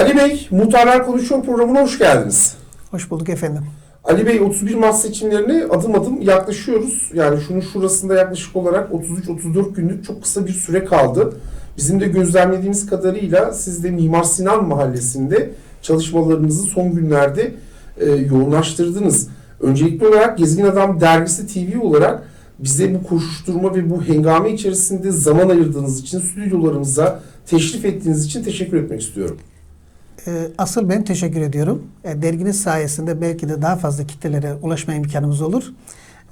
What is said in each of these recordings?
Ali Bey, Muhtarlar Konuşuyor programına hoş geldiniz. Hoş bulduk efendim. Ali Bey 31 Mart seçimlerine adım adım yaklaşıyoruz. Yani şunun şurasında yaklaşık olarak 33-34 günlük çok kısa bir süre kaldı. Bizim de gözlemlediğimiz kadarıyla siz de Mimar Sinan Mahallesi'nde çalışmalarınızı son günlerde e, yoğunlaştırdınız. Öncelikli olarak Gezgin Adam Dergisi TV olarak bize bu koşuşturma ve bu hengame içerisinde zaman ayırdığınız için, stüdyolarımıza teşrif ettiğiniz için teşekkür etmek istiyorum. Ee, Asıl ben teşekkür ediyorum. E, Derginiz sayesinde belki de daha fazla kitlelere ulaşma imkanımız olur.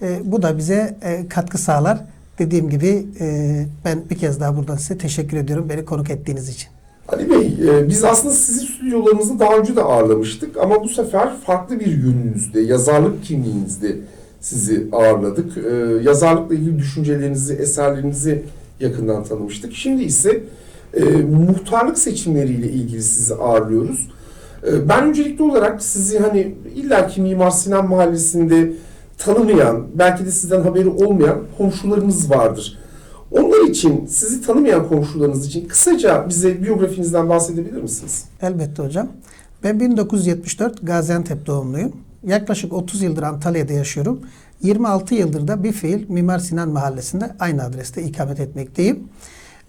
E, Bu da bize e, katkı sağlar. Dediğim gibi e, ben bir kez daha buradan size teşekkür ediyorum beni konuk ettiğiniz için. Ali Bey, e, biz aslında sizi stüdyolarımızda daha önce de ağırlamıştık ama bu sefer farklı bir yönünüzde, yazarlık kimliğinizde sizi ağırladık. Yazarlıkla ilgili düşüncelerinizi, eserlerinizi yakından tanımıştık. Şimdi ise e, muhtarlık seçimleriyle ilgili sizi ağırlıyoruz. E, Ben öncelikli olarak sizi hani illaki Mimar Sinan Mahallesi'nde tanımayan, belki de sizden haberi olmayan komşularınız vardır. Onlar için, sizi tanımayan komşularınız için kısaca bize biyografinizden bahsedebilir misiniz? Elbette hocam. Ben 1974 Gaziantep doğumluyum. Yaklaşık 30 yıldır Antalya'da yaşıyorum. 26 yıldır da bir fiil Mimar Sinan Mahallesi'nde aynı adreste ikamet etmekteyim.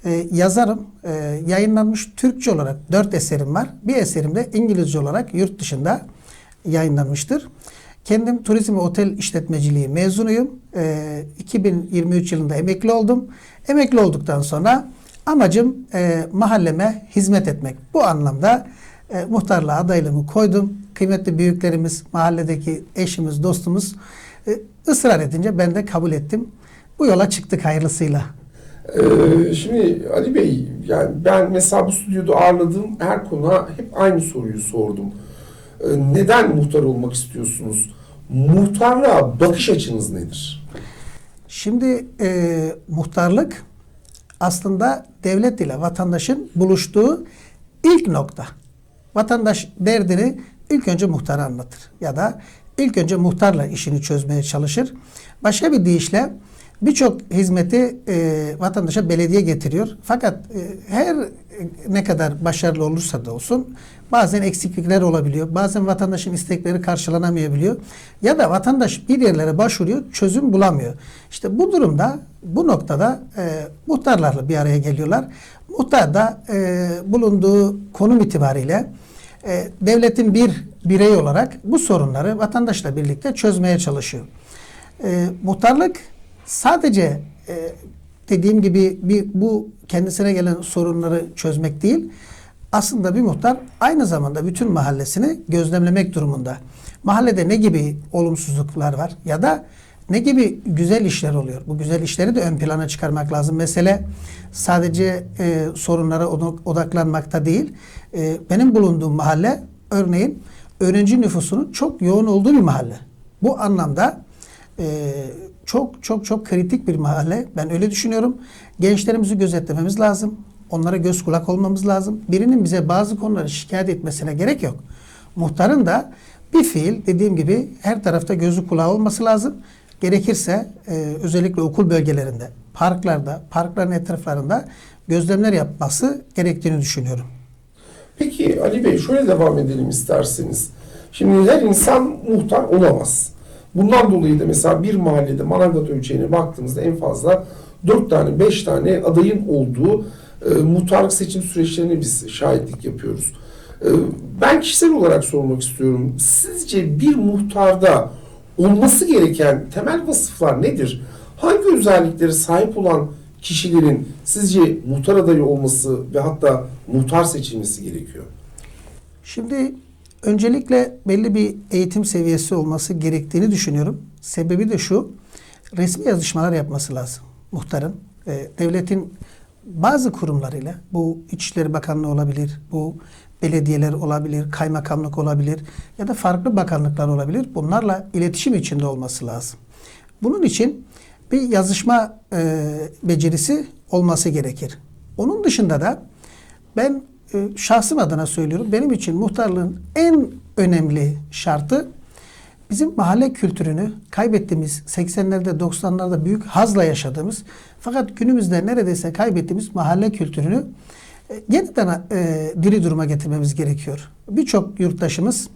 Ee, yazarım. Ee, yayınlanmış Türkçe olarak 4 eserim var. Bir eserim de İngilizce olarak yurt dışında yayınlanmıştır. Kendim turizm ve otel işletmeciliği mezunuyum. Ee, 2023 yılında emekli oldum. Emekli olduktan sonra amacım e, mahalleme hizmet etmek. Bu anlamda e, muhtarlığa adaylığımı koydum. Kıymetli büyüklerimiz, mahalledeki eşimiz, dostumuz e, ısrar edince ben de kabul ettim. Bu yola çıktık hayırlısıyla. Ee, şimdi Ali Bey, yani ben mesela bu stüdyoda ağırladığım her konuğa hep aynı soruyu sordum. Ee, neden muhtar olmak istiyorsunuz? Muhtarlığa bakış açınız nedir? Şimdi e, muhtarlık aslında devlet ile vatandaşın buluştuğu ilk nokta. Vatandaş derdini ilk önce muhtara anlatır ya da ilk önce muhtarla işini çözmeye çalışır. Başka bir deyişle birçok hizmeti e, vatandaşa belediye getiriyor. Fakat e, her ne kadar başarılı olursa da olsun bazen eksiklikler olabiliyor. Bazen vatandaşın istekleri karşılanamayabiliyor. Ya da vatandaş bir yerlere başvuruyor, çözüm bulamıyor. İşte bu durumda bu noktada e, muhtarlarla bir araya geliyorlar. Muhtar da e, bulunduğu konum itibariyle e, devletin bir bireyi olarak bu sorunları vatandaşla birlikte çözmeye çalışıyor. E, muhtarlık sadece e, dediğim gibi bir bu kendisine gelen sorunları çözmek değil. Aslında bir muhtar aynı zamanda bütün mahallesini gözlemlemek durumunda. Mahallede ne gibi olumsuzluklar var ya da ne gibi güzel işler oluyor? Bu güzel işleri de ön plana çıkarmak lazım. Mesele sadece e, sorunlara odak- odaklanmakta değil. E, benim bulunduğum mahalle örneğin öğrenci nüfusunun çok yoğun olduğu bir mahalle. Bu anlamda e, çok çok çok kritik bir mahalle. Ben öyle düşünüyorum. Gençlerimizi gözetlememiz lazım. Onlara göz kulak olmamız lazım. Birinin bize bazı konuları şikayet etmesine gerek yok. Muhtarın da bir fiil dediğim gibi her tarafta gözü kulağı olması lazım. Gerekirse e, özellikle okul bölgelerinde, parklarda, parkların etraflarında gözlemler yapması gerektiğini düşünüyorum. Peki Ali Bey şöyle devam edelim isterseniz. Şimdi her insan muhtar olamaz. Bundan dolayı da mesela bir mahallede Manavgat ölçeğine baktığımızda en fazla 4 tane 5 tane adayın olduğu e, muhtarlık seçim süreçlerine biz şahitlik yapıyoruz. E, ben kişisel olarak sormak istiyorum. Sizce bir muhtarda olması gereken temel vasıflar nedir? Hangi özelliklere sahip olan kişilerin sizce muhtar adayı olması ve hatta muhtar seçilmesi gerekiyor? Şimdi öncelikle belli bir eğitim seviyesi olması gerektiğini düşünüyorum. Sebebi de şu, resmi yazışmalar yapması lazım muhtarın. Ee, devletin bazı kurumlarıyla, bu İçişleri Bakanlığı olabilir, bu belediyeler olabilir, kaymakamlık olabilir ya da farklı bakanlıklar olabilir. Bunlarla iletişim içinde olması lazım. Bunun için bir yazışma e, becerisi olması gerekir. Onun dışında da ben e, şahsım adına söylüyorum. Benim için muhtarlığın en önemli şartı bizim mahalle kültürünü kaybettiğimiz 80'lerde 90'larda büyük hazla yaşadığımız fakat günümüzde neredeyse kaybettiğimiz mahalle kültürünü e, yeniden e, diri duruma getirmemiz gerekiyor. Birçok yurttaşımız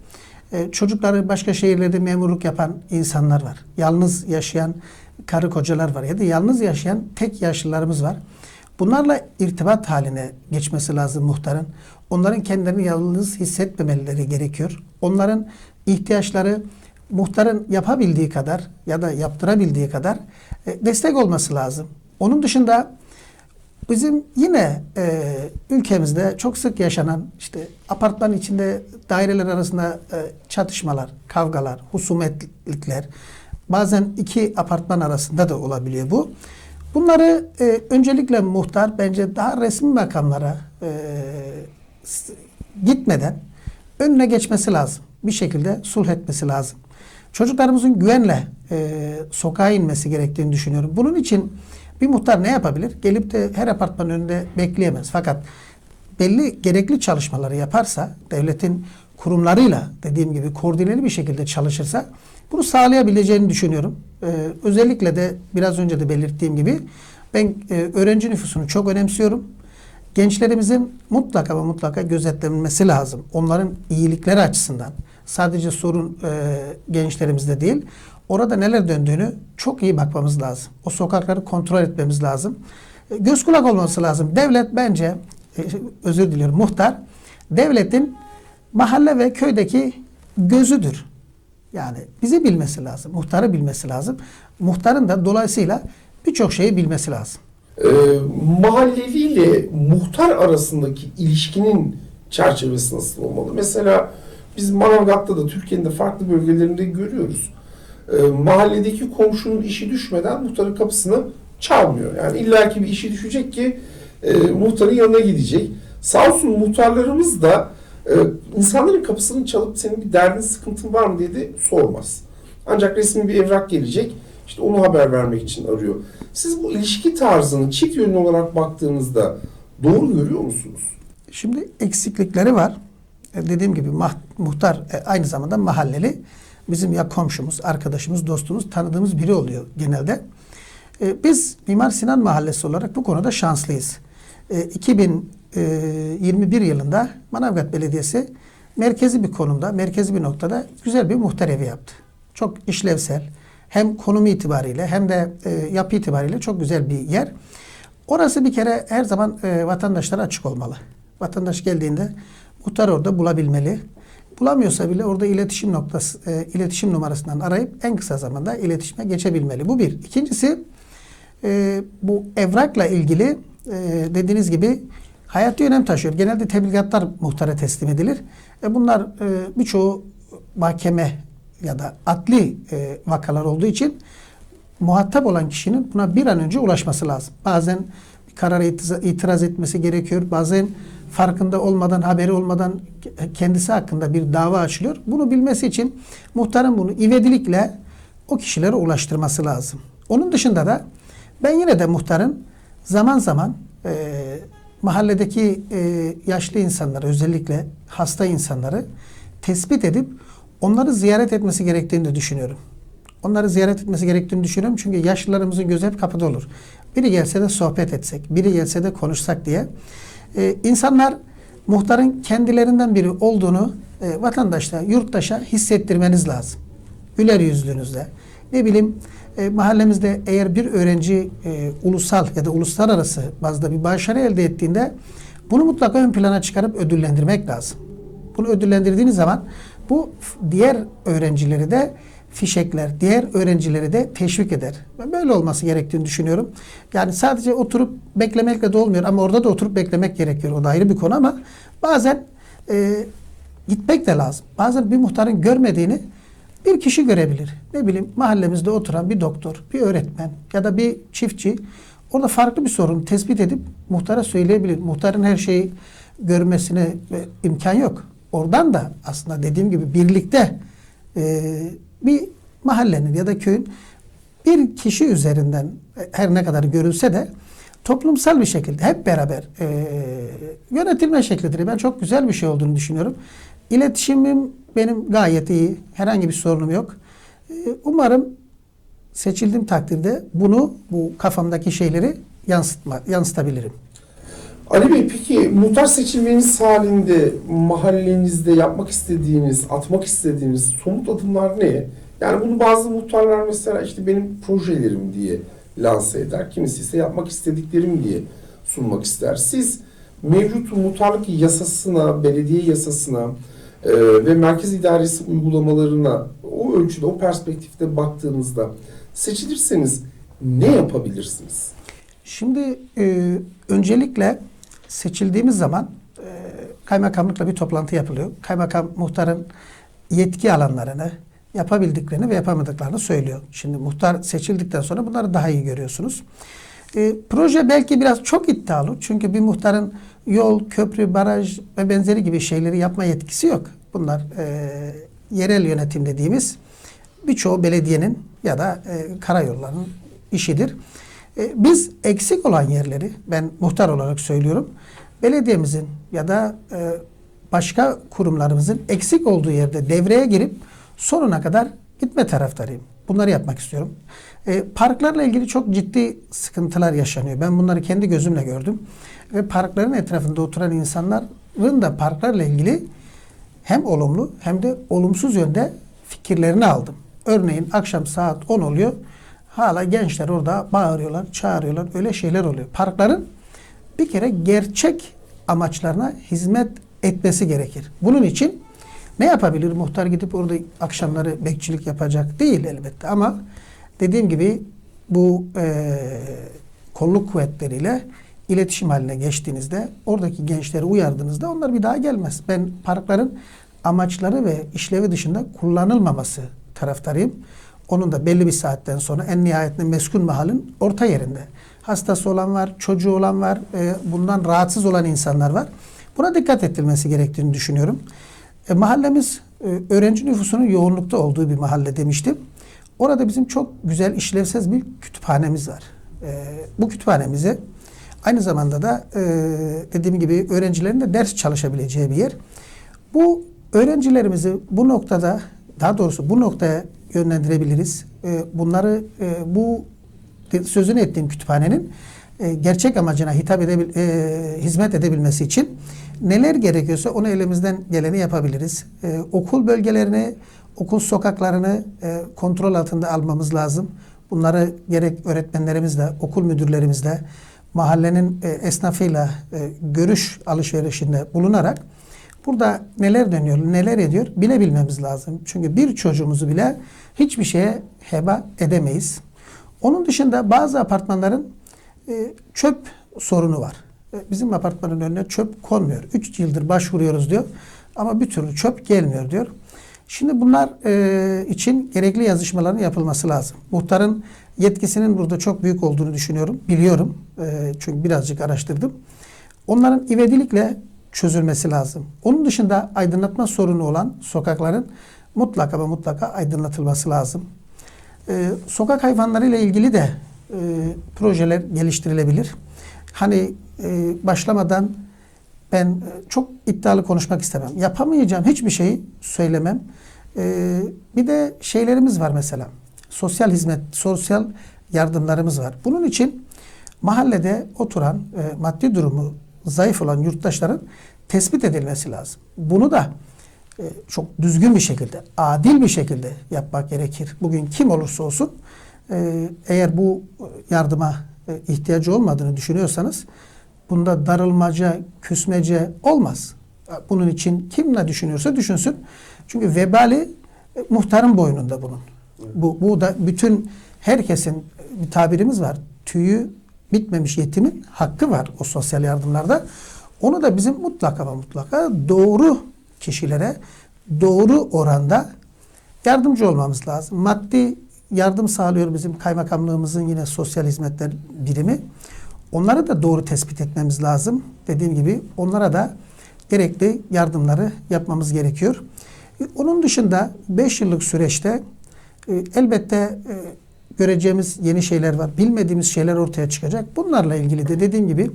e, çocukları başka şehirlerde memurluk yapan insanlar var. Yalnız yaşayan karı kocalar var ya da yalnız yaşayan tek yaşlılarımız var. Bunlarla irtibat haline geçmesi lazım muhtarın. Onların kendilerini yalnız hissetmemeleri gerekiyor. Onların ihtiyaçları muhtarın yapabildiği kadar ya da yaptırabildiği kadar e, destek olması lazım. Onun dışında bizim yine e, ülkemizde çok sık yaşanan işte apartman içinde daireler arasında e, çatışmalar, kavgalar, husumetlikler bazen iki apartman arasında da olabiliyor bu. Bunları e, öncelikle muhtar bence daha resmi makamlara e, gitmeden önüne geçmesi lazım. Bir şekilde sulh etmesi lazım. Çocuklarımızın güvenle e, sokağa inmesi gerektiğini düşünüyorum. Bunun için bir muhtar ne yapabilir? Gelip de her apartmanın önünde bekleyemez. Fakat belli gerekli çalışmaları yaparsa, devletin kurumlarıyla dediğim gibi koordineli bir şekilde çalışırsa bunu sağlayabileceğini düşünüyorum. Ee, özellikle de biraz önce de belirttiğim gibi ben e, öğrenci nüfusunu çok önemsiyorum. Gençlerimizin mutlaka ve mutlaka gözetlenmesi lazım. Onların iyilikleri açısından. Sadece sorun e, gençlerimizde değil. Orada neler döndüğünü çok iyi bakmamız lazım. O sokakları kontrol etmemiz lazım. E, göz kulak olması lazım. Devlet bence, e, özür diliyorum, muhtar, devletin mahalle ve köydeki gözüdür. Yani bizi bilmesi lazım. Muhtarı bilmesi lazım. Muhtarın da dolayısıyla birçok şeyi bilmesi lazım. Ee, mahalleliyle muhtar arasındaki ilişkinin çerçevesi nasıl olmalı? Mesela biz Manavgat'ta da Türkiye'nin de farklı bölgelerinde görüyoruz. Ee, mahalledeki komşunun işi düşmeden muhtarın kapısını çalmıyor. Yani illaki bir işi düşecek ki e, muhtarın yanına gidecek. Sağ olsun muhtarlarımız da e, insanların kapısını çalıp senin bir derdin sıkıntın var mı diye de sormaz. Ancak resmi bir evrak gelecek. İşte onu haber vermek için arıyor. Siz bu ilişki tarzını çift yönlü olarak baktığınızda doğru görüyor musunuz? Şimdi eksiklikleri var. E, dediğim gibi muhtar e, aynı zamanda mahalleli. Bizim ya komşumuz, arkadaşımız, dostumuz, tanıdığımız biri oluyor genelde. E, biz Mimar Sinan Mahallesi olarak bu konuda şanslıyız. E, 2021 yılında Manavgat Belediyesi merkezi bir konumda, merkezi bir noktada güzel bir muhtar evi yaptı. Çok işlevsel. Hem konumu itibariyle hem de e, yapı itibariyle çok güzel bir yer. Orası bir kere her zaman e, vatandaşlara açık olmalı. Vatandaş geldiğinde muhtar orada bulabilmeli. Bulamıyorsa bile orada iletişim noktası, e, iletişim numarasından arayıp en kısa zamanda iletişime geçebilmeli. Bu bir. İkincisi e, bu evrakla ilgili e, dediğiniz gibi hayati önem taşıyor. Genelde tebligatlar muhtara teslim edilir. E, bunlar e, birçoğu mahkeme ya da adli e, vakalar olduğu için muhatap olan kişinin buna bir an önce ulaşması lazım. Bazen bir karara itiraz, etmesi gerekiyor. Bazen farkında olmadan, haberi olmadan kendisi hakkında bir dava açılıyor. Bunu bilmesi için muhtarın bunu ivedilikle o kişilere ulaştırması lazım. Onun dışında da ben yine de muhtarın zaman zaman e, mahalledeki e, yaşlı insanları özellikle hasta insanları tespit edip onları ziyaret etmesi gerektiğini de düşünüyorum. Onları ziyaret etmesi gerektiğini düşünüyorum. Çünkü yaşlılarımızın gözü hep kapıda olur. Biri gelse de sohbet etsek, biri gelse de konuşsak diye. Ee, insanlar muhtarın kendilerinden biri olduğunu e, vatandaşa, yurttaşa hissettirmeniz lazım. Güler yüzlünüzle. Ne bileyim e, mahallemizde eğer bir öğrenci e, ulusal ya da uluslararası bazda bir başarı elde ettiğinde bunu mutlaka ön plana çıkarıp ödüllendirmek lazım. Bunu ödüllendirdiğiniz zaman bu diğer öğrencileri de fişekler, diğer öğrencileri de teşvik eder. Ben böyle olması gerektiğini düşünüyorum. Yani sadece oturup beklemekle de olmuyor ama orada da oturup beklemek gerekiyor. O da ayrı bir konu ama bazen e, gitmek de lazım. Bazen bir muhtarın görmediğini bir kişi görebilir. Ne bileyim mahallemizde oturan bir doktor, bir öğretmen ya da bir çiftçi orada farklı bir sorun tespit edip muhtara söyleyebilir. Muhtarın her şeyi görmesine e, imkan yok. Oradan da aslında dediğim gibi birlikte e, bir mahallenin ya da köyün bir kişi üzerinden e, her ne kadar görülse de toplumsal bir şekilde hep beraber e, yönetilme şeklidir. Ben çok güzel bir şey olduğunu düşünüyorum. İletişimim benim gayet iyi. Herhangi bir sorunum yok. E, umarım seçildiğim takdirde bunu, bu kafamdaki şeyleri yansıtma, yansıtabilirim. Ali Bey peki muhtar seçilmeniz halinde mahallenizde yapmak istediğiniz, atmak istediğiniz somut adımlar ne? Yani bunu bazı muhtarlar mesela işte benim projelerim diye lanse eder. Kimisi ise yapmak istediklerim diye sunmak ister. Siz mevcut muhtarlık yasasına, belediye yasasına e, ve merkez idaresi uygulamalarına o ölçüde, o perspektifte baktığınızda seçilirseniz ne yapabilirsiniz? Şimdi e, öncelikle seçildiğimiz zaman e, kaymakamlıkla bir toplantı yapılıyor. Kaymakam muhtarın yetki alanlarını, yapabildiklerini ve yapamadıklarını söylüyor. Şimdi muhtar seçildikten sonra bunları daha iyi görüyorsunuz. E, proje belki biraz çok iddialı. Çünkü bir muhtarın yol, köprü, baraj ve benzeri gibi şeyleri yapma yetkisi yok. Bunlar e, yerel yönetim dediğimiz birçoğu belediyenin ya da e, karayollarının işidir. E, biz eksik olan yerleri ben muhtar olarak söylüyorum. Belediyemizin ya da e, başka kurumlarımızın eksik olduğu yerde devreye girip sonuna kadar gitme taraftarıyım. Bunları yapmak istiyorum. E, parklarla ilgili çok ciddi sıkıntılar yaşanıyor. Ben bunları kendi gözümle gördüm. Ve parkların etrafında oturan insanların da parklarla ilgili hem olumlu hem de olumsuz yönde fikirlerini aldım. Örneğin akşam saat 10 oluyor. Hala gençler orada bağırıyorlar, çağırıyorlar. Öyle şeyler oluyor. Parkların bir kere gerçek amaçlarına hizmet etmesi gerekir. Bunun için ne yapabilir? Muhtar gidip orada akşamları bekçilik yapacak değil elbette ama dediğim gibi bu eee kolluk kuvvetleriyle iletişim haline geçtiğinizde oradaki gençleri uyardığınızda onlar bir daha gelmez. Ben parkların amaçları ve işlevi dışında kullanılmaması taraftarıyım. Onun da belli bir saatten sonra en nihayetinde meskun mahalin orta yerinde. Hastası olan var, çocuğu olan var, e, bundan rahatsız olan insanlar var. Buna dikkat edilmesi gerektiğini düşünüyorum. E, mahallemiz e, öğrenci nüfusunun yoğunlukta olduğu bir mahalle demiştim. Orada bizim çok güzel işlevsiz bir kütüphanemiz var. E, bu kütüphanemizi aynı zamanda da e, dediğim gibi öğrencilerin de ders çalışabileceği bir yer. Bu öğrencilerimizi bu noktada daha doğrusu bu noktaya yönlendirebiliriz. E, bunları e, bu sözünü ettiğim kütüphanenin e, gerçek amacına hitap edebil, e, hizmet edebilmesi için neler gerekiyorsa onu elimizden geleni yapabiliriz. E, okul bölgelerini, okul sokaklarını e, kontrol altında almamız lazım. Bunları gerek öğretmenlerimizle, okul müdürlerimizle, mahallenin e, esnafıyla e, görüş alışverişinde bulunarak burada neler dönüyor, neler ediyor bilebilmemiz lazım. Çünkü bir çocuğumuzu bile hiçbir şeye heba edemeyiz. Onun dışında bazı apartmanların e, çöp sorunu var. E, Bizim apartmanın önüne çöp konmuyor. 3 yıldır başvuruyoruz diyor ama bir türlü çöp gelmiyor diyor. Şimdi bunlar e, için gerekli yazışmaların yapılması lazım. Muhtarın yetkisinin burada çok büyük olduğunu düşünüyorum. Biliyorum. E, çünkü birazcık araştırdım. Onların ivedilikle çözülmesi lazım. Onun dışında aydınlatma sorunu olan sokakların mutlaka ve mutlaka aydınlatılması lazım. Ee, sokak hayvanları ile ilgili de e, projeler geliştirilebilir. Hani e, başlamadan ben e, çok iddialı konuşmak istemem. Yapamayacağım hiçbir şeyi söylemem. Ee, bir de şeylerimiz var mesela. Sosyal hizmet, sosyal yardımlarımız var. Bunun için mahallede oturan e, maddi durumu zayıf olan yurttaşların tespit edilmesi lazım. Bunu da e, çok düzgün bir şekilde, adil bir şekilde yapmak gerekir. Bugün kim olursa olsun e, eğer bu yardıma e, ihtiyacı olmadığını düşünüyorsanız bunda darılmaca, küsmece olmaz. Bunun için kim ne düşünüyorsa düşünsün. Çünkü vebali e, muhtarın boynunda bunun. Bu, bu da bütün herkesin bir tabirimiz var. Tüyü bitmemiş yetimin hakkı var o sosyal yardımlarda. Onu da bizim mutlaka ve mutlaka doğru kişilere doğru oranda yardımcı olmamız lazım. Maddi yardım sağlıyor bizim kaymakamlığımızın yine sosyal hizmetler birimi. Onları da doğru tespit etmemiz lazım. Dediğim gibi onlara da gerekli yardımları yapmamız gerekiyor. E, Onun dışında 5 yıllık süreçte e, elbette e, göreceğimiz yeni şeyler var. Bilmediğimiz şeyler ortaya çıkacak. Bunlarla ilgili de dediğim gibi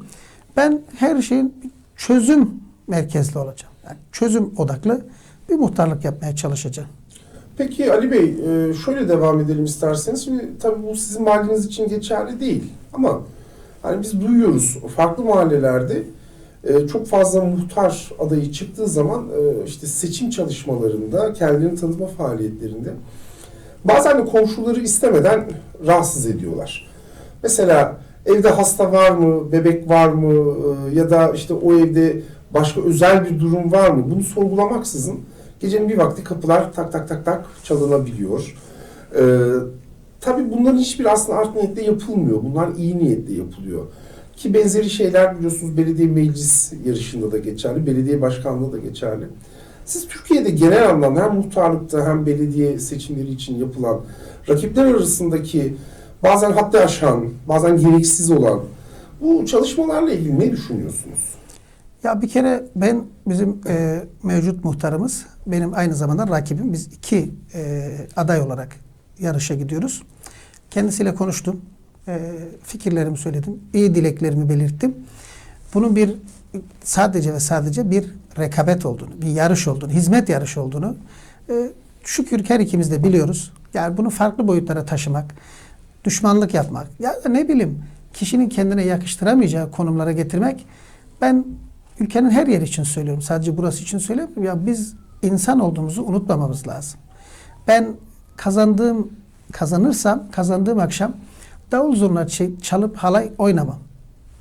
ben her şeyin çözüm merkezli olacağım. Yani çözüm odaklı bir muhtarlık yapmaya çalışacağım. Peki Ali Bey şöyle devam edelim isterseniz. Şimdi tabii bu sizin mahalleniz için geçerli değil ama hani biz duyuyoruz farklı mahallelerde e, çok fazla muhtar adayı çıktığı zaman e, işte seçim çalışmalarında, kendilerini tanıtma faaliyetlerinde bazen de komşuları istemeden rahatsız ediyorlar. Mesela evde hasta var mı, bebek var mı e, ya da işte o evde başka özel bir durum var mı? Bunu sorgulamaksızın gecenin bir vakti kapılar tak tak tak tak çalınabiliyor. E, tabii bunların hiçbir aslında art niyetle yapılmıyor. Bunlar iyi niyetle yapılıyor. Ki benzeri şeyler biliyorsunuz belediye meclis yarışında da geçerli, belediye başkanlığı da geçerli. Siz Türkiye'de genel anlamda hem muhtarlıkta hem belediye seçimleri için yapılan rakipler arasındaki bazen haddi aşan, bazen gereksiz olan bu çalışmalarla ilgili ne düşünüyorsunuz? Ya bir kere ben bizim e, mevcut muhtarımız benim aynı zamanda rakibim. Biz iki e, aday olarak yarışa gidiyoruz. Kendisiyle konuştum. E, fikirlerimi söyledim. iyi dileklerimi belirttim. Bunun bir sadece ve sadece bir rekabet olduğunu, bir yarış olduğunu, hizmet yarışı olduğunu e, şükür her ikimiz de biliyoruz. Yani bunu farklı boyutlara taşımak, düşmanlık yapmak, ya da ne bileyim kişinin kendine yakıştıramayacağı konumlara getirmek ben ülkenin her yeri için söylüyorum. Sadece burası için söylemiyorum. Ya biz insan olduğumuzu unutmamamız lazım. Ben kazandığım kazanırsam kazandığım akşam davul zurna çalıp halay oynamam.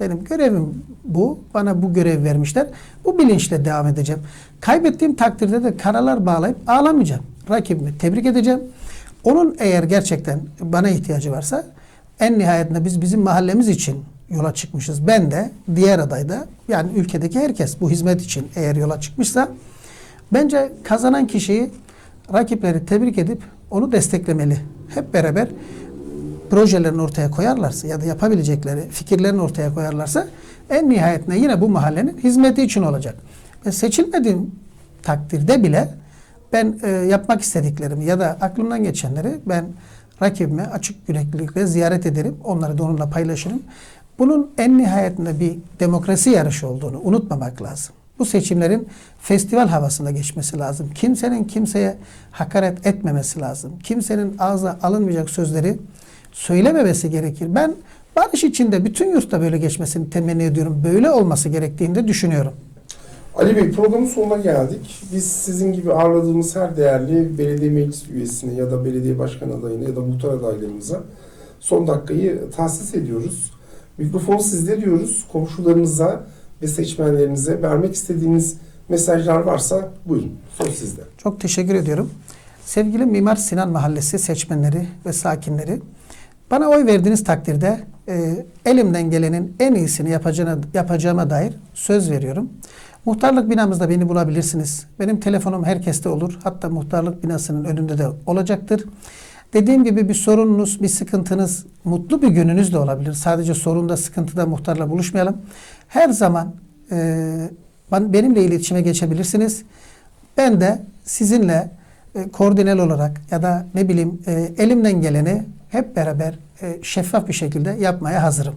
Benim görevim bu. Bana bu görev vermişler. Bu bilinçle devam edeceğim. Kaybettiğim takdirde de karalar bağlayıp ağlamayacağım. Rakibimi tebrik edeceğim. Onun eğer gerçekten bana ihtiyacı varsa en nihayetinde biz bizim mahallemiz için yola çıkmışız. Ben de diğer aday da yani ülkedeki herkes bu hizmet için eğer yola çıkmışsa bence kazanan kişiyi rakipleri tebrik edip onu desteklemeli. Hep beraber projelerini ortaya koyarlarsa ya da yapabilecekleri fikirlerini ortaya koyarlarsa en nihayetinde yine bu mahallenin hizmeti için olacak. Ve seçilmediğim takdirde bile ben e, yapmak istediklerimi ya da aklımdan geçenleri ben rakibime açık yüreklilikle ziyaret ederim. Onları da onunla paylaşırım. Bunun en nihayetinde bir demokrasi yarışı olduğunu unutmamak lazım. Bu seçimlerin festival havasında geçmesi lazım. Kimsenin kimseye hakaret etmemesi lazım. Kimsenin ağza alınmayacak sözleri söylememesi gerekir. Ben barış içinde bütün yurtta böyle geçmesini temenni ediyorum. Böyle olması gerektiğini de düşünüyorum. Ali Bey programın sonuna geldik. Biz sizin gibi ağırladığımız her değerli belediye meclis üyesine ya da belediye başkan adayına ya da muhtar adaylarımıza son dakikayı tahsis ediyoruz. Mikrofonu sizde diyoruz. Komşularınıza ve seçmenlerinize vermek istediğiniz mesajlar varsa buyurun. Söz sizde. Çok teşekkür ediyorum. Sevgili Mimar Sinan Mahallesi seçmenleri ve sakinleri, bana oy verdiğiniz takdirde e, elimden gelenin en iyisini yapacağına, yapacağıma dair söz veriyorum. Muhtarlık binamızda beni bulabilirsiniz. Benim telefonum herkeste olur. Hatta muhtarlık binasının önünde de olacaktır. Dediğim gibi bir sorununuz, bir sıkıntınız, mutlu bir gününüz de olabilir. Sadece sorunda, sıkıntıda muhtarla buluşmayalım. Her zaman e, ben- benimle iletişime geçebilirsiniz. Ben de sizinle e, koordinel olarak ya da ne bileyim e, elimden geleni hep beraber e, şeffaf bir şekilde yapmaya hazırım.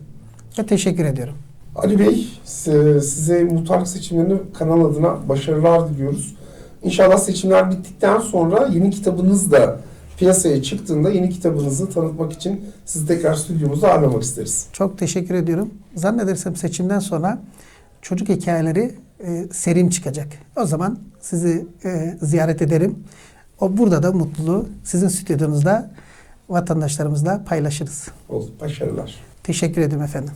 Ve teşekkür ediyorum. Ali Bey size muhtarlık seçimlerini kanal adına başarılar diliyoruz. İnşallah seçimler bittikten sonra yeni kitabınız da piyasaya çıktığında yeni kitabınızı tanıtmak için sizi tekrar stüdyomuzda ağırlamak isteriz. Çok teşekkür ediyorum. Zannedersem seçimden sonra çocuk hikayeleri e, serim çıkacak. O zaman sizi e, ziyaret ederim. O burada da mutluluğu sizin stüdyonuzda vatandaşlarımızla paylaşırız. Oldu. Başarılar. Teşekkür ederim efendim.